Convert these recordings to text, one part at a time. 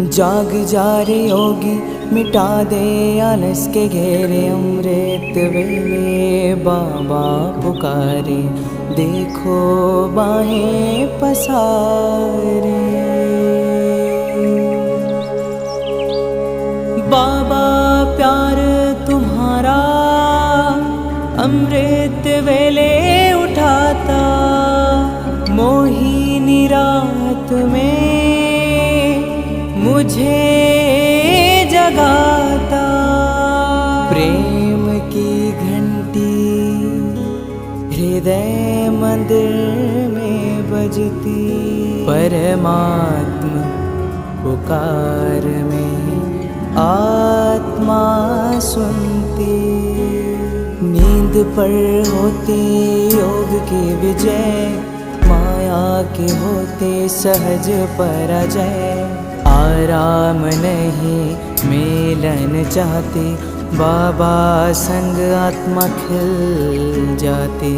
जाग जा रे योगी, मिटा दे आलस के घेरे, अमृत वेले बाबा पुकारे, देखो बाहें पसारे। बाबा प्यार तुम्हारा, अमृत वेले उठाता, मोहिनी रात में मुझे जगाता। प्रेम की घंटी हृदय मंदिर में बजती। परमात्मा पुकार में आत्मा सुनती। नींद पर होती योग की विजय, माया के होते सहज पराजय। नहीं मिलन चाहते बाबा संग आत्मा खिल जाती।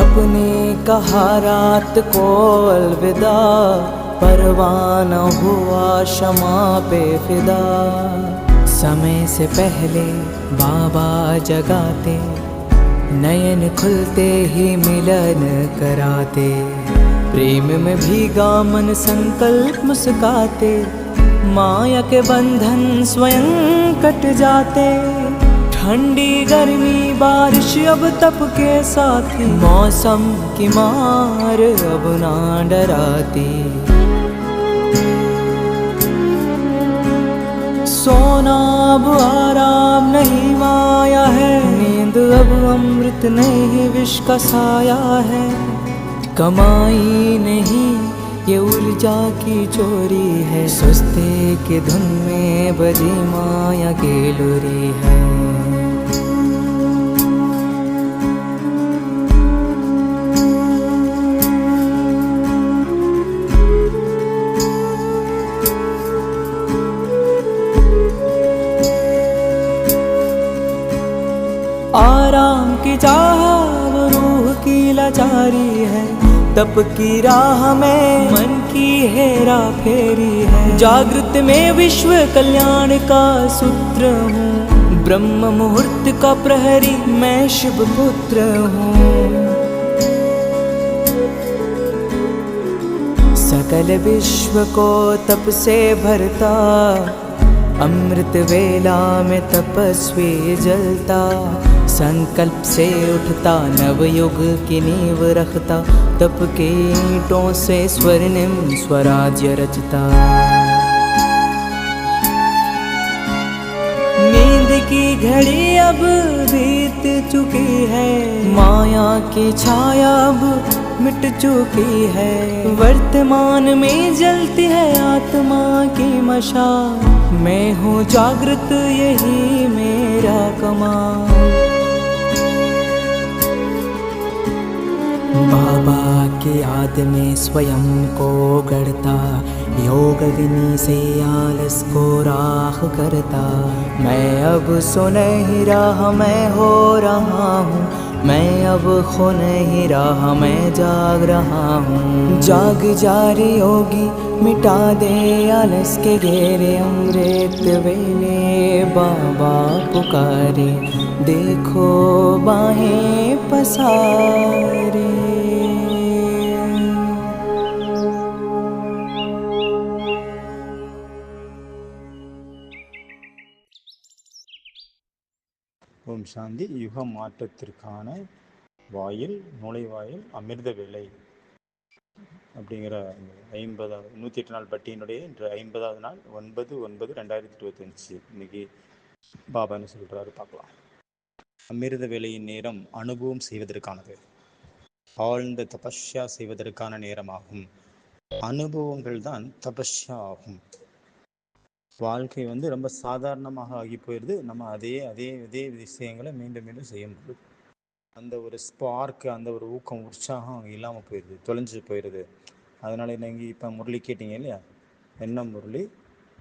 अपने कहा रात को अलविदा परवाना हुआ क्षमा पे फिदा समय से पहले बाबा जगाते, नयन खुलते ही मिलन कराते। प्रेम में भीगा मन संकल्प मुस्काते, माया के बंधन स्वयं कट जाते। ठंडी गर्मी बारिश अब तप के साथी मौसम की मार अब ना डराती। सोना, अब आराम नहीं माया है। नींद अब अमृत नहीं, विष का साया है। कमाई नहीं, ये ऊर्जा की चोरी है। सुस्ते के धुन में बजी माया की लुरी है। चाह, रूह की लाचारी है। तप की राह में मन की हेरा फेरी है। जागृत में विश्व कल्याण का सूत्र हूँ। ब्रह्म मुहूर्त का प्रहरी मैं शिव पुत्र हूँ। सकल विश्व को तप से भरता, अमृत वेला में तपस्वी जलता। संकल्प से उठता नवयुग की नींव रखता, तप के ईंटों से स्वर्णिम स्वराज्य रचता। नींद की घड़ी अब बीत चुकी है, माया की छाया अब मिट चुकी है। वर्तमान में जलती है आत्मा की मशा, मैं हूँ जागृत, यही मेरा कमाल। बाबा की याद में स्वयं को गढ़ता योग अग्नि से आलस को राख करता। मैं अब सो नहीं रहा मैं हो रहा हूँ, मैं अब खो नहीं रहा मैं जाग रहा हूँ। जाग जा रे योगी, मिटा दे आलस के घेरे, अमृत वेले बाबा पुकारे। देखो बाहें पसारे। சாந்தி யுக மாற்றத்திற்கான வாயில் நுழைவாயில் அமிர்த வேலை. அப்படிங்கிற ஐம்பதாவது நூற்றி எட்டு நாள் பட்டியினுடைய இன்று ஐம்பதாவது நாள் ஒன்பது ஒன்பது ரெண்டாயிரத்தி இருபத்தஞ்சு. இன்னைக்கு பாபா என்ன சொல்கிறாரு பார்க்கலாம். அமிர்த வேலையின் நேரம் அனுபவம் செய்வதற்கானது. ஆழ்ந்த தபஸ்யா செய்வதற்கான நேரமாகும். அனுபவங்கள் தான் தபஸ்யா ஆகும். வாழ்க்கை வந்து ரொம்ப சாதாரணமாக ஆகி போயிடுது நம்ம அதே அதே அதே விஷயங்களை மீண்டும் மீண்டும் செய்ய முடியும் அந்த ஒரு ஸ்பார்க் அந்த ஒரு ஊக்கம் உற்சாகம் இல்லாமல் போயிடுது தொலைஞ்சு போயிடுது அதனால நீங்கள் இப்போ முரளி கேட்டீங்க இல்லையா? என்ன முரளி?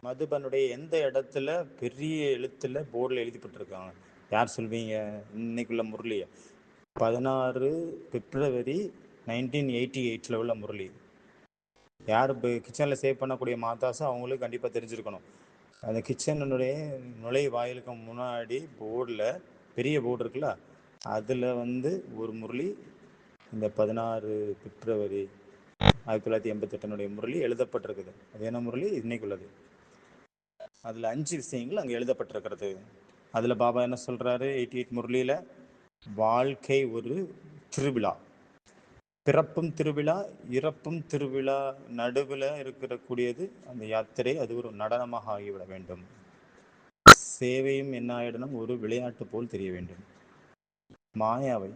மதுபனுடைய எந்த இடத்துல பெரிய எழுத்துல போர்டில் எழுதிப்பட்டிருக்காங்க? யார் சொல்வீங்க? இன்னைக்குள்ள முரளியை. பதினாறு பிப்ரவரி நைன்டீன் எயிட்டி எயிட்டில் உள்ள முரளி. யார் இப்போ கிச்சனில் சேவ் பண்ணக்கூடிய மாதாசோ அவங்களுக்கு கண்டிப்பாக தெரிஞ்சிருக்கணும். அந்த கிச்சனுடைய நுழைவாயிலுக்கு முன்னாடி போர்டில் பெரிய போர்டு இருக்குல்ல அதில் வந்து ஒரு முரளி இந்த பதினாறு பிப்ரவரி ஆயிரத்தி தொள்ளாயிரத்தி எண்பத்தெட்டனுடைய முரளி எழுதப்பட்டிருக்குது. அது என்ன முரளி? இன்னைக்குள்ளது அதில் அஞ்சு விஷயங்கள் அங்கே எழுதப்பட்டிருக்கிறது. அதில் பாபா என்ன சொல்கிறாரு எயிட்டி எயிட் முரளியில் வாழ்க்கை ஒரு திருவிழா. பிறப்பும் திருவிழா இறப்பும் திருவிழா நடுவில் இருக்கிறக்கூடியது அந்த யாத்திரை. அது ஒரு நடனமாக ஆகிவிட வேண்டும். சேவையும் என்ன ஆயிடணும்? ஒரு விளையாட்டு போல் தெரிய வேண்டும். மாயாவை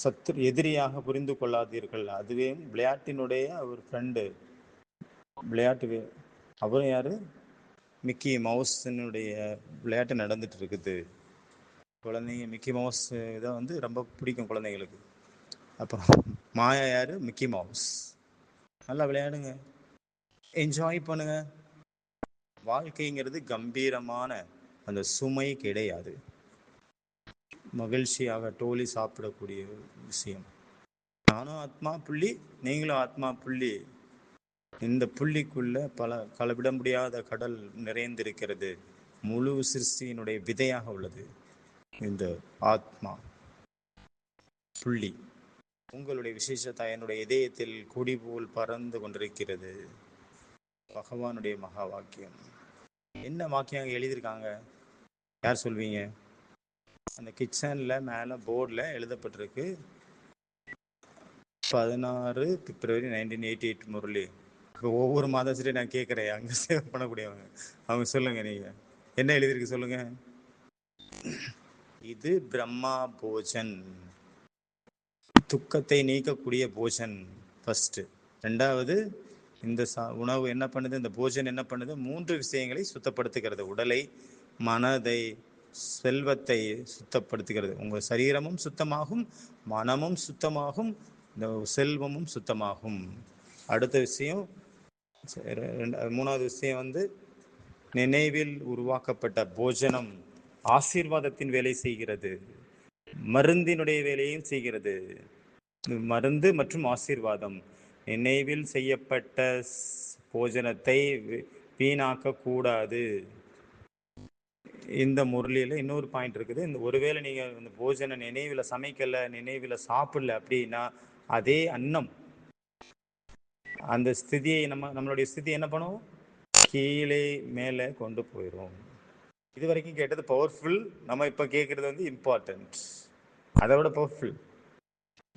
சத்ரு எதிரியாக புரிந்து கொள்ளாதீர்கள். அதுவே விளையாட்டினுடைய ஒரு ஃப்ரெண்டு விளையாட்டு அவரும் யாரு? மிக்கி மவுஸினுடைய விளையாட்டு நடந்துட்டு இருக்குது. குழந்தைங்க மிக்கி மவுஸ் இதை வந்து ரொம்ப பிடிக்கும் குழந்தைங்களுக்கு. அப்புறம் மாயா யார்? Mickey Mouse. நல்லா விளையாடுங்க. என்ஜாய் பண்ணுங்க. வாழ்க்கைங்கிறது கம்பீரமான அந்த சுமை கிடையாது. மகிழ்ச்சியாக டோலி சாப்பிடக்கூடிய விஷயம். நானும் ஆத்மா புள்ளி நீங்களும் ஆத்மா புள்ளி. இந்த புள்ளிக்குள்ள பல கலவிட முடியாத கடல் நிறைந்திருக்கிறது. முழு சிருஷ்டியினுடைய விதையாக உள்ளது. இந்த ஆத்மா புள்ளி. உங்களுடைய விசேஷத்தா என்னுடைய இதயத்தில் கொடி போல் பறந்து கொண்டிருக்கிறது. பகவானுடைய மகா வாக்கியம். என்ன வாக்கியம் அங்கே எழுதியிருக்காங்க? யார் சொல்வீங்க? அந்த கிச்சனில் மேலே போர்டில் எழுதப்பட்டிருக்கு. பதினாறு பிப்ரவரி நைன்டீன் எயிட்டி எயிட் முரளி. இப்போ ஒவ்வொரு மாதத்துலேயும் நான் கேட்குறேன். அங்கே சேவ் பண்ணக்கூடியவங்க. அவங்க சொல்லுங்கள் நீங்கள் என்ன எழுதியிருக்கு சொல்லுங்கள் இது பிரம்மா போஜன். துக்கத்தை நீக்கக்கூடிய போஜன் ஃபஸ்ட்டு ரெண்டாவது இந்த சா உணவு என்ன பண்ணுது? இந்த போஜன் என்ன பண்ணுது? மூன்று விஷயங்களை சுத்தப்படுத்துகிறது. உடலை மனதை செல்வத்தை சுத்தப்படுத்துகிறது. உங்கள் சரீரமும் சுத்தமாகும் மனமும் சுத்தமாகும் இந்த செல்வமும் சுத்தமாகும். அடுத்த விஷயம் மூணாவது விஷயம் வந்து நினைவில் உருவாக்கப்பட்ட போஜனம் ஆசீர்வாதத்தின் வேலை செய்கிறது. மருந்தினுடைய வேலையும் செய்கிறது. மருந்து மற்றும் ஆசீர்வாதம். நினைவில் செய்யப்பட்ட போஜனத்தை வீணாக்க கூடாது இந்த முரளியில் இன்னொரு பாயிண்ட் இருக்குது. இந்த ஒருவேளை நீங்கள் இந்த போஜன நினைவில் சமைக்கலை நினைவில் சாப்பிடல அப்படின்னா அதே அன்னம். அந்த ஸ்திதியை நம்ம நம்மளுடைய ஸ்திதி என்ன பண்ணுவோம் கீழே மேலே கொண்டு போயிடும் இது வரைக்கும் கேட்டது பவர்ஃபுல் நம்ம இப்போ கேட்குறது வந்து இம்பார்ட்டன்ட் அதை விட பவர்ஃபுல்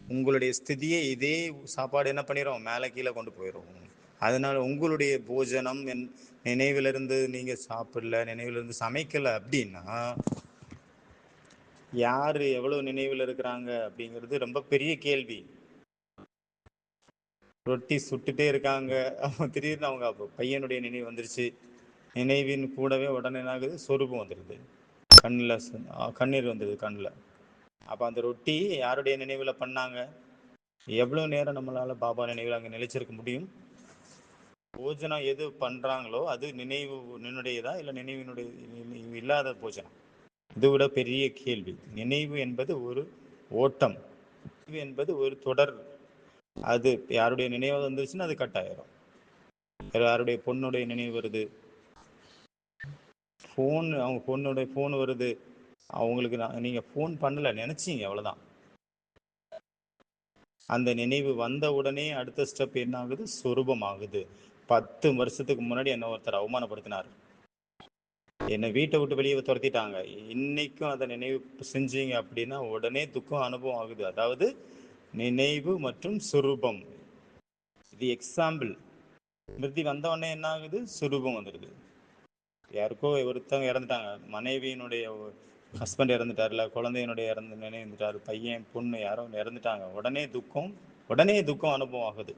உங்களுடைய ஸ்திதியை இதே சாப்பாடு என்ன பண்ணிடும் மேலே கீழே கொண்டு போயிடும் அதனால உங்களுடைய போஜனம் என் நினைவிலிருந்து நீங்க சாப்பிடல நினைவிலிருந்து சமைக்கல அப்படின்னா யாரு எவ்வளவு நினைவில் இருக்கிறாங்க அப்படிங்கிறது ரொம்ப பெரிய கேள்வி. ரொட்டி சுட்டுட்டே இருக்காங்க. அவங்க திடீர்னு அவங்க பையனுடைய நினைவு வந்துருச்சு. நினைவின் கூடவே உடனே என்ன ஆகுது சொரூபம் வந்துடுது கண்ணில் கண்ணீர் வந்துடுது கண்ணில். அப்போ அந்த ரொட்டி யாருடைய நினைவில் பண்ணாங்க? எவ்வளோ நேரம் நம்மளால பாபா நினைவில் அங்கே நிலைச்சிருக்க முடியும்? போஜனம் எது பண்றாங்களோ அது நினைவு நின்னுடையதா இல்லை நினைவினுடைய நினைவு இல்லாத போஜனம்? இதை விட பெரிய கேள்வி. நினைவு என்பது ஒரு ஓட்டம். நினைவு என்பது ஒரு தொடர். அது யாருடைய நினைவு வந்துருச்சுன்னா அது கட் ஆயிரும். யாருடைய பொண்ணுடைய நினைவு வருது? ஃபோன் அவங்க பொண்ணுடைய ஃபோன் வருது. அவங்களுக்கு நான் நீங்க ஃபோன் பண்ணல நினைச்சீங்க அவ்வளவுதான். அந்த நினைவு வந்த உடனே அடுத்த ஸ்டெப் என்ன ஆகுது சொரூபமாகுது. பத்து வருஷத்துக்கு முன்னாடி என்ன ஒருத்தர் அவமானப்படுத்தினார். என்னை வீட்டை விட்டு வெளியே துரத்திட்டாங்க. இன்னைக்கும் அதை நினைவு செஞ்சீங்க அப்படின்னா உடனே துக்கம் அனுபவம் ஆகுது. அதாவது நினைவு மற்றும் சுரூபம். இது எக்ஸாம்பிள் மிருதி வந்த உடனே என்ன ஆகுது சுரூபம் வந்துடுது. யாருக்கோ ஒருத்தவங்க இறந்துட்டாங்க. மனைவியினுடைய ஹஸ்பண்ட் இறந்துட்டார்ல குழந்தையினுடைய இறந்து நினைந்துட்டாரு பையன் பொண்ணு யாரோ இறந்துட்டாங்க. உடனே துக்கம் உடனே துக்கம் அனுபவம் ஆகுது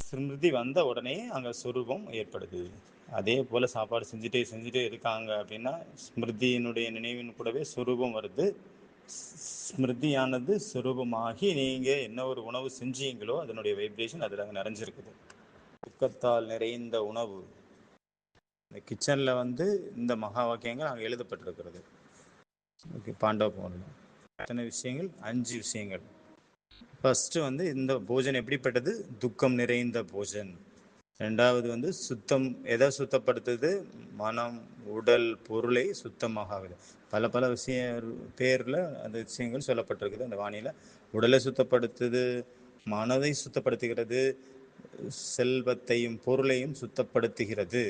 ஸ்மிருதி வந்த உடனே அங்கே சுரூபம் ஏற்படுது. அதே போல் சாப்பாடு செஞ்சுட்டே செஞ்சுட்டே இருக்காங்க அப்படின்னா ஸ்மிருதியினுடைய நினைவின் கூடவே சுரூபம் வருது. ஸ்- ஸ்மிருதியானது சுரூபமாகி நீங்கள் என்ன ஒரு உணவு செஞ்சீங்களோ அதனுடைய வைப்ரேஷன் அதில் அங்கே நிறைஞ்சிருக்குது. துக்கத்தால் நிறைந்த உணவு. இந்த கிச்சனில் வந்து இந்த மகா வாக்கியங்கள் அங்கே எழுதப்பட்டிருக்கிறது. ஓகே பாண்டவ பவனில் அத்தனை விஷயங்கள் அஞ்சு விஷயங்கள். ஃபஸ்ட்டு வந்து இந்த போஜன் எப்படிப்பட்டது? துக்கம் நிறைந்த போஜன். ரெண்டாவது வந்து சுத்தம் எதை சுத்தப்படுத்துது? மனம் உடல் பொருளை சுத்தமாக ஆகுது பல பல விஷய பேரில் அந்த விஷயங்கள் சொல்லப்பட்டிருக்குது அந்த வானிலை. உடலை சுத்தப்படுத்துது மனதை சுத்தப்படுத்துகிறது செல்வத்தையும் பொருளையும் சுத்தப்படுத்துகிறது.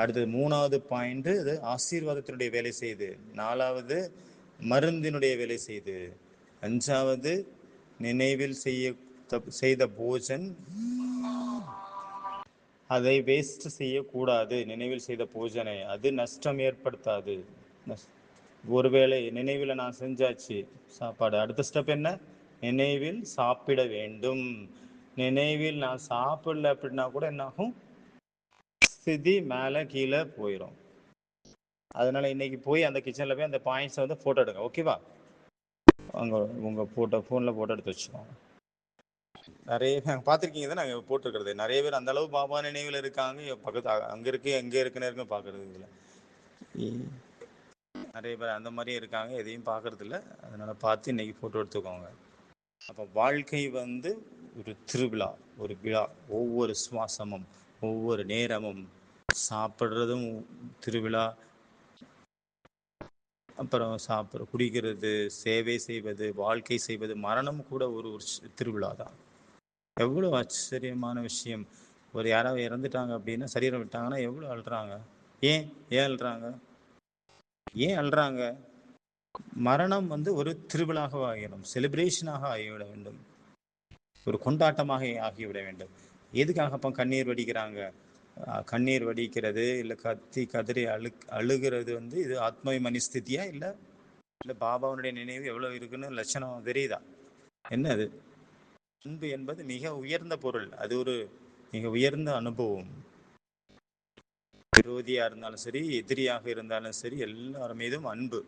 அடுத்தது மூணாவது பாயிண்ட் இது ஆசீர்வாதத்தினுடைய வேலை செய்யுது நாலாவது மருந்தினுடைய வேலை செய்யுது அஞ்சாவது நினைவில் செய்ய செய்த போஜன். அதை வேஸ்ட் செய்யக்கூடாது. நினைவில் செய்த பூஜனை. அது நஷ்டம் ஏற்படுத்தாது. ஒருவேளை நினைவில் நான் செஞ்சாச்சு சாப்பாடு. அடுத்த ஸ்டெப் என்ன? நினைவில் சாப்பிட வேண்டும். நினைவில் நான் சாப்பிடல அப்படின்னா கூட என்னாகும்? ஸ்திதி மேலே கீழே போயிடும் அதனால இன்னைக்கு போய் அந்த கிச்சனில் போய் அந்த பாயிண்ட்ஸை வந்து ஃபோட்டோ எடுங்க ஓகேவா அங்கே உங்கள் ஃபோட்டோ ஃபோனில் ஃபோட்டோ எடுத்து வச்சுக்கோங்க. நிறைய பேர் பார்த்துருக்கீங்க தான் நாங்கள் போட்டிருக்கிறது? நிறைய பேர் அந்த அளவு பாபா நினைவில் இருக்காங்க. பக்கத்து அங்கே இருக்கு எங்கே இருக்குன்னு இருக்குன்னு பார்க்கறது இல்லை. நிறைய பேர் அந்த மாதிரியும் இருக்காங்க எதையும் பார்க்கறது இல்லை. அதனால பார்த்து இன்னைக்கு ஃபோட்டோ எடுத்துக்கோங்க. அப்போ வாழ்க்கை வந்து ஒரு திருவிழா ஒரு விழா ஒவ்வொரு சுவாசமும். ஒவ்வொரு நேரமும் சாப்பிட்றதும் திருவிழா அப்புறம் சாப்பிட்ற குடிக்கிறது சேவை செய்வது வாழ்க்கை செய்வது மரணம் கூட ஒரு ஒரு திருவிழா தான் எவ்வளோ ஆச்சரியமான விஷயம். ஒரு யாராவது இறந்துட்டாங்க அப்படின்னா சரீரம் விட்டாங்கன்னா எவ்வளோ அழுறாங்க? ஏன்? ஏன் அழுறாங்க? ஏன் அழுறாங்க? மரணம் வந்து ஒரு திருவிழாக ஆகிடும் செலிப்ரேஷனாக ஆகிவிட வேண்டும். ஒரு கொண்டாட்டமாக ஆகிவிட வேண்டும். எதுக்காக அப்போ கண்ணீர் வடிக்கிறாங்க? கண்ணீர் வடிக்கிறது இல்லை கத்தி கதறி அழு அழுகிறது வந்து இது ஆத்ம மனிஸ்திதியா இல்லை இல்லை பாபாவுடைய நினைவு எவ்வளோ இருக்குன்னு லட்சணம் தெரியுதா? என்ன அது அன்பு என்பது மிக உயர்ந்த பொருள். அது ஒரு மிக உயர்ந்த அனுபவம். விரோதியாக இருந்தாலும் சரி எதிரியாக இருந்தாலும் சரி எல்லார் மீதும் அன்பு.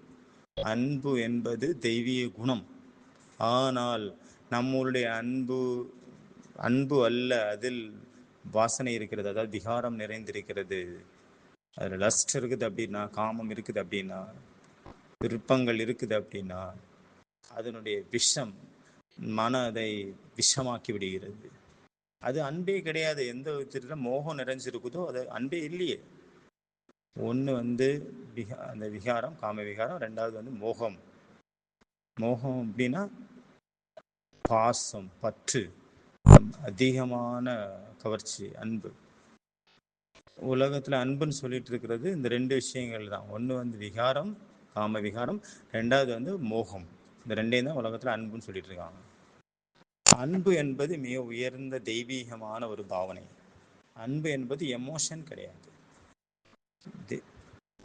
அன்பு என்பது தெய்வீக குணம். ஆனால் நம்மளுடைய அன்பு அன்பு அல்ல அதில் வாசனை இருக்கிறது. அதாவது விகாரம் நிறைந்திருக்கிறது. அதில் லஸ்ட் இருக்குது அப்படின்னா காமம் இருக்குது அப்படின்னா விருப்பங்கள் இருக்குது அப்படின்னா அதனுடைய விஷம் மனதை விஷமாக்கி விடுகிறது. அது அன்பே கிடையாது. எந்த விதத்துல மோகம் நிறைஞ்சிருக்குதோ அது அன்பே இல்லையே. ஒன்று வந்து விகா அந்த விகாரம் காம விகாரம் ரெண்டாவது வந்து மோகம். மோகம் அப்படின்னா பாசம் பற்று. அதிகமான கவர்ச்சி அன்பு. உலகத்துல அன்புன்னு சொல்லிட்டு இருக்கிறது இந்த ரெண்டு விஷயங்கள் தான். ஒன்று வந்து விகாரம் காம விகாரம். ரெண்டாவது வந்து மோகம். இந்த ரெண்டையும் தான் உலகத்துல அன்புன்னு சொல்லிட்டு இருக்காங்க அன்பு என்பது மிக உயர்ந்த தெய்வீகமான ஒரு பாவனை. அன்பு என்பது எமோஷன் கிடையாது.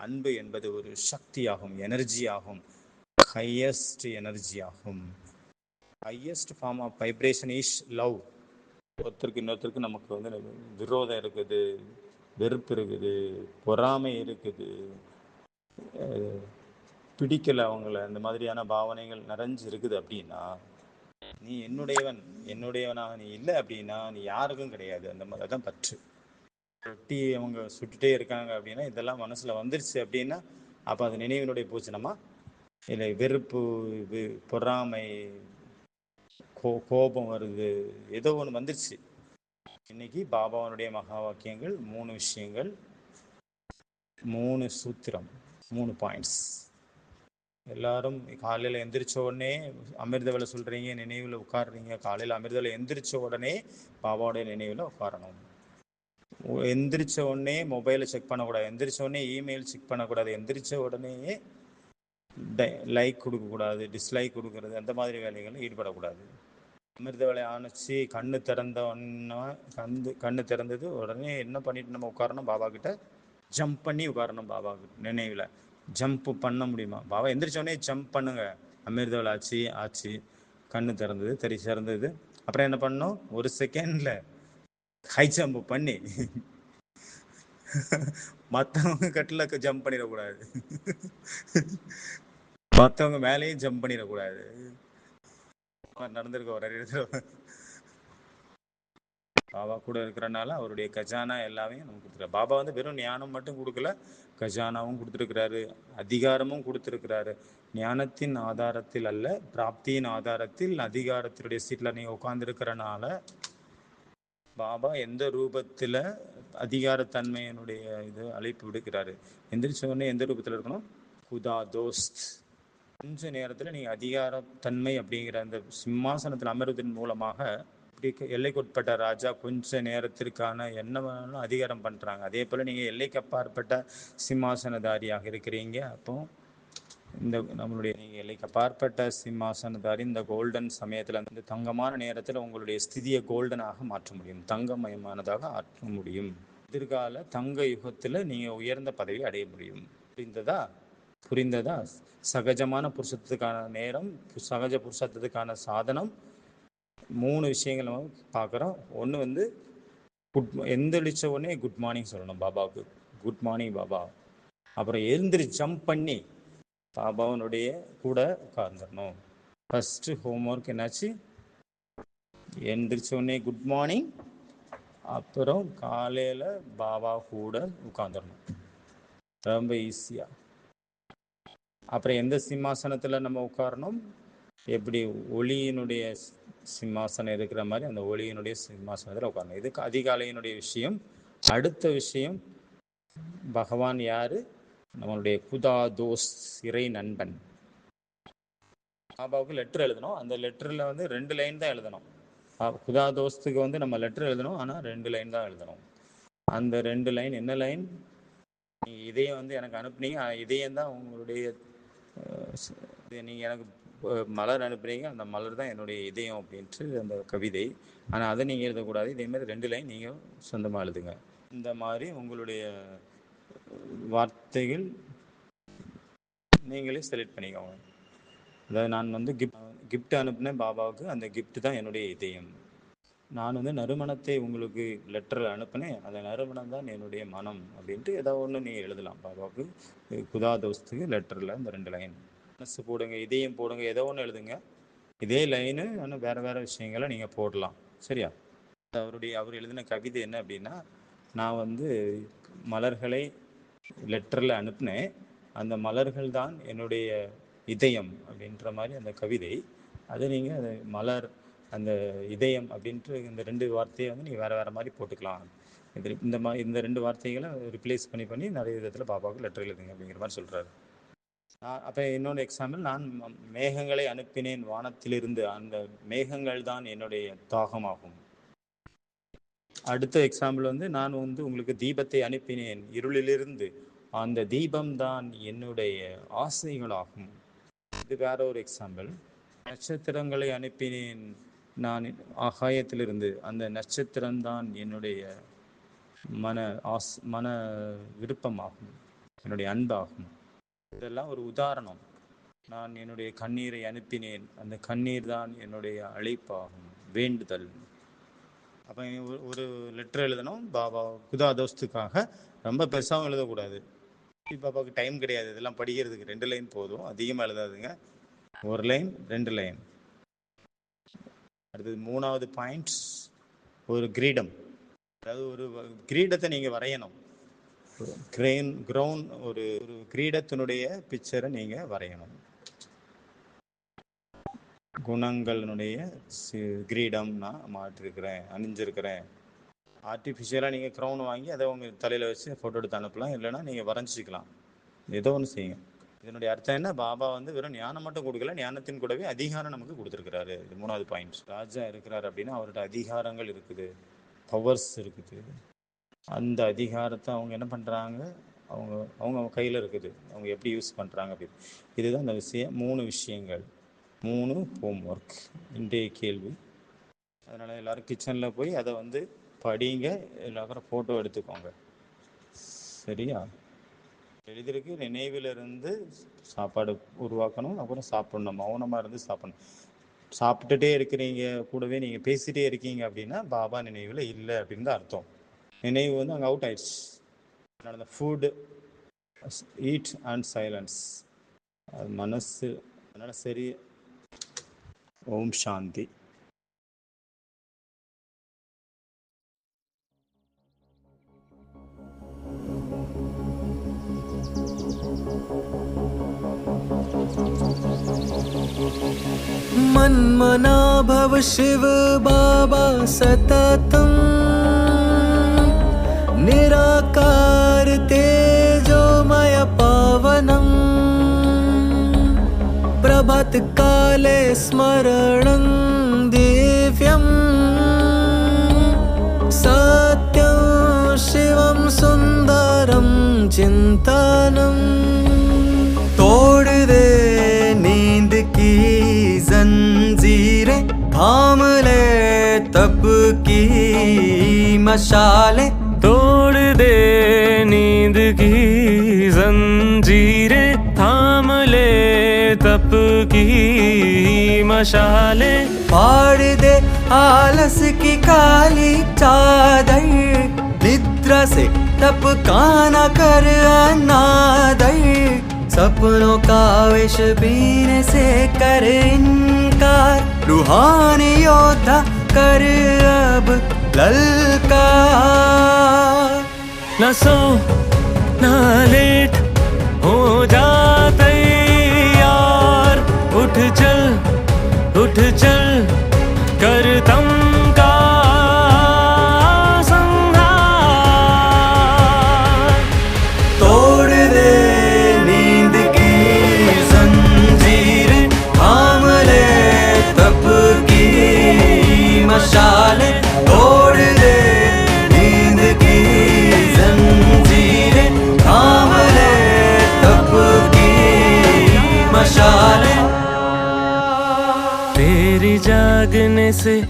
அன்பு என்பது ஒரு சக்தியாகும் எனர்ஜி ஆகும் ஹையஸ்ட் எனர்ஜி ஆகும். Highest form of vibration is love ஒருத்தருக்கு இன்னொருத்தருக்கு நமக்கு வந்து விரோதம் இருக்குது வெறுப்பு இருக்குது பொறாமை இருக்குது. பிடிக்கலை அவங்கள இந்த மாதிரியான பாவனைகள் நிறைஞ்சு இருக்குது அப்படின்னா நீ என்னுடையவன் என்னுடையவனாக நீ இல்லை அப்படின்னா நீ யாருக்கும் கிடையாது. அந்த மாதிரி தான் பற்று. சுட்டி அவங்க சுட்டுட்டே இருக்காங்க அப்படின்னா இதெல்லாம் மனசில் வந்துருச்சு அப்படின்னா அப்போ அது நினைவினுடைய பூச்சனமா இல்லை வெறுப்பு பொறாமை கோ கோபம் வருது. ஏதோ ஒன்று வந்துருச்சு. இன்னைக்கு பாபாவனுடைய மகா வாக்கியங்கள் மூணு விஷயங்கள் மூணு சூத்திரம் மூணு பாயிண்ட்ஸ் எல்லாரும் காலையில் எந்திரிச்ச உடனே அமிர்தவலை சொல்கிறீங்க நினைவில் உட்காடுறீங்க காலையில் அமிர்தவலை எந்திரிச்ச உடனே பாபாவுடைய நினைவில் உட்காரணும். எந்திரிச்ச உடனே மொபைலை செக் பண்ணக்கூடாது. எந்திரிச்ச உடனே இமெயில் செக் பண்ணக்கூடாது. எந்திரிச்ச உடனேயே லைக் கொடுக்கக்கூடாது டிஸ்லைக் கொடுக்கறது அந்த மாதிரி வேலைகளில் ஈடுபடக்கூடாது. அமிர்தவலை ஆணுச்சு கண்ணு திறந்த உடனே கந்து கண்ணு திறந்தது. உடனே என்ன பண்ணிட்டு நம்ம உட்காரணும்? பாபா கிட்ட ஜம்ப் பண்ணி உட்காரணும் பாபா நினைவில். ஜம்ப் பண்ண முடியுமா? பாபா எந்திரிச்சோடனே ஜம்ப் பண்ணுங்க. அமிர்தவேளை ஆச்சு ஆச்சு. கண்ணு திறந்தது தெரி திறந்தது அப்புறம் என்ன பண்ணணும்? ஒரு செகண்ட்ல ஹை ஜம்ப் பண்ணி மற்றவங்க கட்டில் ஜம்ப் பண்ணிடக்கூடாது. மற்றவங்க மேலேயும் ஜம்ப் பண்ணிடக்கூடாது. நடந்திருக்க ஒரு இடத்துல பாபா கூட இருக்கிறனால அவருடைய கஜானா எல்லாமே நமக்கு கொடுத்துருக்காரு. பாபா வந்து வெறும் ஞானம் மட்டும் கொடுக்கல கஜானாவும் கொடுத்துருக்கிறாரு அதிகாரமும் கொடுத்துருக்கிறாரு. ஞானத்தின் ஆதாரத்தில் அல்ல பிராப்தியின் ஆதாரத்தில் அதிகாரத்தினுடைய சீட்டில் நீங்கள் உட்காந்துருக்கிறனால பாபா எந்த ரூபத்தில் அதிகாரத்தன்மையினுடைய இது அழைப்பு விடுக்கிறாரு? எந்திரிச்ச உடனே எந்த ரூபத்தில் இருக்கணும்? குதா தோஸ்த். கொஞ்ச நேரத்தில் நீங்கள் அதிகாரத்தன்மை அப்படிங்கிற அந்த சிம்மாசனத்தில் அமர்வதன் மூலமாக இப்படி எல்லைக்குட்பட்ட ராஜா கொஞ்ச நேரத்திற்கான என்ன வேணாலும் அதிகாரம் பண்ணுறாங்க அதே போல் நீங்கள் எல்லைக்கு அப்பாற்பட்ட சிம்மாசனதாரியாக இருக்கிறீங்க. அப்போ இந்த நம்மளுடைய நீங்கள் எல்லைக்கு அப்பாற்பட்ட சிம்மாசனதாரி இந்த கோல்டன் சமயத்தில் இந்த தங்கமான நேரத்தில் உங்களுடைய ஸ்திதியை கோல்டனாக மாற்ற முடியும். தங்கமயமானதாக ஆற்ற முடியும். எதிர்கால தங்க யுகத்தில் நீங்கள் உயர்ந்த பதவி அடைய முடியும். புரிந்ததா? புரிந்ததா? சகஜமான புருஷத்துக்கான நேரம் சகஜ புருஷத்துக்கான சாதனம். மூணு விஷயங்கள் நம்ம பார்க்குறோம். ஒன்று வந்து குட் எந்திரிச்ச உடனே குட் மார்னிங் சொல்லணும் பாபாவுக்கு. Good morning Baba. அப்புறம் எழுந்திரி ஜம்ப் பண்ணி பாபாவனுடைய கூட உட்கார்ந்துடணும். ஃபஸ்ட்டு ஹோம்ஒர்க் என்னாச்சு? எழுந்திரிச்ச உடனே குட் மார்னிங் அப்புறம் காலையில் பாபா கூட உட்காந்துடணும் ரொம்ப ஈஸியாக அப்புறம் எந்த சிம்மாசனத்தில் நம்ம உட்காரணும்? எப்படி ஒளியினுடைய சிம்மாசனம் இருக்கிற மாதிரி அந்த ஒளியினுடைய சிம்மாசனத்தில் உட்காரணும். இதுக்கு அதிகாலையினுடைய விஷயம். அடுத்த விஷயம் பகவான் யாரு? நம்மளுடைய குதா தோஸ் இறை நண்பன். பாபாவுக்கு லெட்டர் எழுதணும். அந்த லெட்டரில் வந்து ரெண்டு லைன் தான் எழுதணும். குதா தோஸ்துக்கு வந்து நம்ம லெட்டர் எழுதணும். ஆனால் ரெண்டு லைன் தான் எழுதணும். அந்த ரெண்டு லைன் என்ன லைன் நீங்கள் இதயம் வந்து எனக்கு அனுப்புனீங்க. இதயம் தான் உங்களுடைய நீங்கள் எனக்கு மலர் அனுப்புறீங்க. அந்த மலர் தான் என்னுடைய இதயம் அப்படின்ட்டு அந்த கவிதை. ஆனால் அதை நீங்கள் எழுதக்கூடாது. இதே மாதிரி ரெண்டு லைன் நீங்கள் சொந்தமாக எழுதுங்க. இந்த மாதிரி உங்களுடைய வார்த்தைகள் நீங்களே செலக்ட் பண்ணிக்கோங்க. அதாவது நான் வந்து கிஃப்ட் கிஃப்ட் அனுப்புனேன் பாபாவுக்கு. அந்த கிஃப்ட் தான் என்னுடைய இதயம். நான் வந்து நறுமணத்தை உங்களுக்கு லெட்டரில் அனுப்பினேன். அந்த நறுமணம் தான் என்னுடைய மனம் அப்படின்ட்டு ஏதோ ஒன்று நீங்கள் எழுதலாம். பாபாவுக்கு குதா தோஸ்துக்கு லெட்டரில் இந்த ரெண்டு லைன் மனசு போடுங்க இதயம் போடுங்க ஏதோ ஒன்று எழுதுங்க. இதே லைனு ஆனால் வேறு வேறு விஷயங்களை நீங்கள் போடலாம். சரியா? அவருடைய அவர் எழுதின கவிதை என்ன அப்படின்னா நான் வந்து மலர்களை லெட்டரில் அனுப்பினேன். அந்த மலர்கள் தான் என்னுடைய இதயம் அப்படின்ற மாதிரி அந்த கவிதை. அது நீங்கள் மலர் அந்த இதயம் அப்படின்ட்டு இந்த ரெண்டு வார்த்தையை வந்து நீங்கள் வேறு வேறு மாதிரி போட்டுக்கலாம். இது இந்த மாதிரி இந்த ரெண்டு வார்த்தைகளை ரிப்ளேஸ் பண்ணி பண்ணி நிறைய விதத்தில் பாப்பாவுக்கு லெட்டர் எழுதுங்க அப்படிங்கிற மாதிரி சொல்கிறாரு நான் அப்போ இன்னொன்று எக்ஸாம்பிள் நான் மேகங்களை அனுப்பினேன் வானத்திலிருந்து. அந்த மேகங்கள் தான் என்னுடைய தாகமாகும். அடுத்த எக்ஸாம்பிள் வந்து நான் வந்து உங்களுக்கு தீபத்தை அனுப்பினேன் இருளிலிருந்து. அந்த தீபம் தான் என்னுடைய ஆசைகளாகும். இது வேற ஒரு எக்ஸாம்பிள் நட்சத்திரங்களை அனுப்பினேன். நான் ஆகாயத்திலிருந்து அந்த நட்சத்திரம்தான் என்னுடைய மன ஆஸ் மன விருப்பமாகும். என்னுடைய அன்பாகும். இதெல்லாம் ஒரு உதாரணம். நான் என்னுடைய கண்ணீரை அனுப்பினேன். அந்த கண்ணீர் தான் என்னுடைய அழைப்பாகும். வேண்டுதல். அப்போ ஒரு லெட்டர் எழுதணும். பாபா குதா தோஸ்துக்காக ரொம்ப பெருசாகவும் எழுதக்கூடாது. பாப்பாவுக்கு டைம் கிடையாது. இதெல்லாம் படிக்கிறதுக்கு ரெண்டு லைன் போதும். அதிகமாக எழுதாதுங்க. ஒரு லைன் ரெண்டு லைன் அடுத்தது மூணாவது பாயிண்ட் ஒரு கிரீடம். அதாவது ஒரு கிரீடத்தை நீங்கள் வரையணும். கிரெயின் கிரவுண்ட் ஒரு ஒரு கிரீடத்தினுடைய பிக்சரை நீங்கள் வரையணும். குணங்களினுடைய கிரீடம் நான் மாற்றிருக்கிறேன் அணிஞ்சிருக்கிறேன். ஆர்டிஃபிஷியலாக நீங்கள் க்ரௌன் வாங்கி அதை உங்கள் தலையில் வச்சு ஃபோட்டோ எடுத்து அனுப்பலாம். இல்லைனா நீங்கள் வரைஞ்சிக்கலாம். ஏதோ ஒன்று செய்யுங்க. இதனுடைய அர்த்தம் என்ன? பாபா வந்து வெறும் ஞானம் மட்டும் கொடுக்கல ஞானத்தின் கூடவே அதிகாரம் நமக்கு கொடுத்துருக்கிறாரு. இது மூணாவது பாயிண்ட் ராஜா இருக்கிறார் அப்படின்னா அவர்கிட்ட அதிகாரங்கள் இருக்குது. பவர்ஸ் இருக்குது. அந்த அதிகாரத்தை அவங்க என்ன பண்ணுறாங்க அவங்க அவங்க கையில் இருக்குது. அவங்க எப்படி யூஸ் பண்ணுறாங்க அப்படின்னு. இதுதான் அந்த விஷயம் மூணு விஷயங்கள். மூணு ஹோம் ஒர்க் இன்றைய கேள்வி. அதனால் எல்லோரும் கிச்சனில் போய் அதை வந்து படிங்க. எல்லாரும் ஃபோட்டோ எடுத்துக்கோங்க. சரியா? எழுதிருக்கு நினைவிலிருந்து சாப்பாடு உருவாக்கணும். அப்புறம் சாப்பிடணும். மௌனமாக இருந்து சாப்பிடணும். சாப்பிட்டுட்டே இருக்கிறீங்க. கூடவே நீங்கள் பேசிகிட்டே இருக்கீங்க அப்படின்னா பாபா நினைவில் இல்லை அப்படின்னு தான் அர்த்தம். நினைவு வந்து அங்கே அவுட் ஆயிடுச்சு. அதனால் அந்த ஃபுட்டு ஈட் அண்ட் சைலன்ஸ் அது மனசு அதனால் சரி. ஓம் சாந்தி. मन्मना भव शिव बाबा सततम्। पावनम्। प्रभातकाले स्मरणं दिव्यम्। सत्यं शिवं सुन्दरं चिन्तनम् की मशाले तोड़ दे, नींद की जंजीरें थाम ले, तप की मशाले फाड़ दे, आलस की काली चादर, निद्रा से तप काना कर अनादर। सपनों का विष पीने से कर इनकार, रूहानी योद्धा कर अब ललकार न सो, न लेट हो जाते यार। उठ चल उठ चल कर तम का से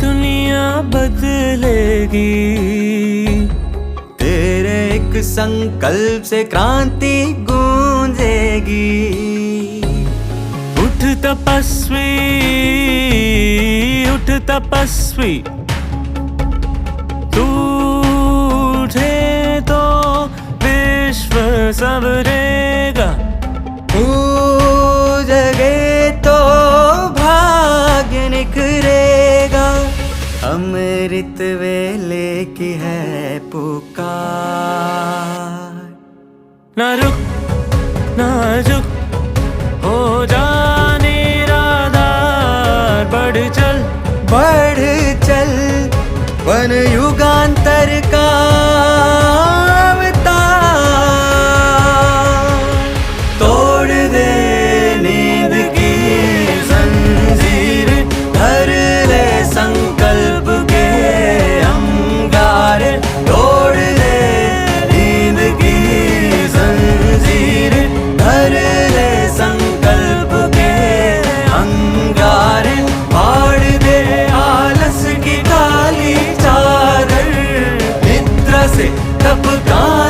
दुनिया बदलेगी। तेरे एक संकल्प से क्रांति गूंजेगी। उठ तपस्वी उठ तपस्वी। तू उठे तो विश्व सबरेगा अमृत वेले की है पुकार। न रुक न झुक हो जाने राधार बढ़ चल। बढ़ चल बन युगांतर கப்பு கார்